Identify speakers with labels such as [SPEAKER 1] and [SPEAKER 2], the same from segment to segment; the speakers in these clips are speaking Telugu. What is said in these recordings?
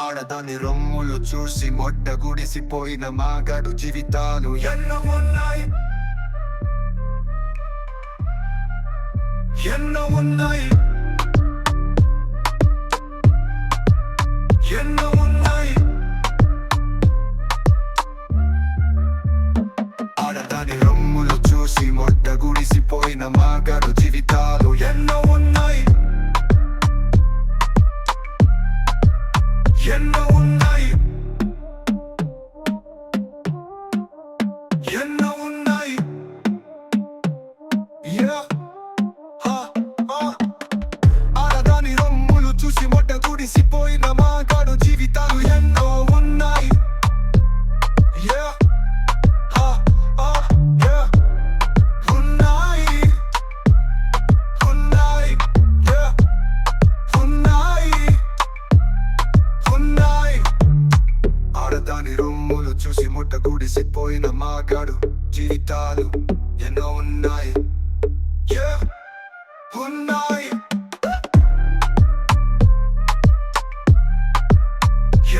[SPEAKER 1] ఆడదాని రొమ్ములు చూసి మొట్ట గుడిసిపోయిన మాగాడు జీవితాలు ఎన్నో ఉన్నాయి. ఎన్నో ఉన్నాయి. ఎన్నో ఉన్నాయి. ఆడదాని రొమ్ములు చూసి మొట్ట గుడిసిపోయిన మాగాడు ఎన్నో ఉన్నాయి ఎన్నో ఉన్నాయి Yeah. ముట్ట మాగాడు జీవితాలు ఎన్నో ఉన్నాయి. ఉన్నాయి.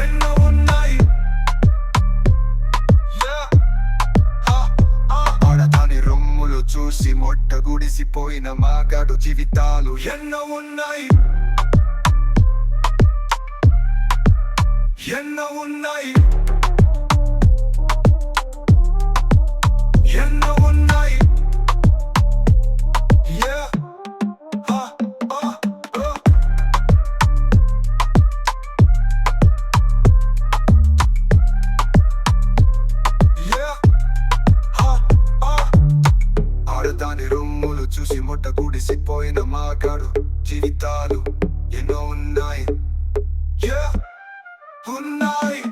[SPEAKER 1] ఎన్నో ఉన్నాయి. ఆడదాని రొమ్ములు చూసి మొట్ట గుడిసిపోయిన మాగాడు జీవితాలు ఎన్నో ఉన్నాయి. ఎన్నో ఉన్నాయి. గుడిసిపోయిన మాట్లాడు జీవితాలు ఎన్నో ఉన్నాయి. ఉన్నాయి.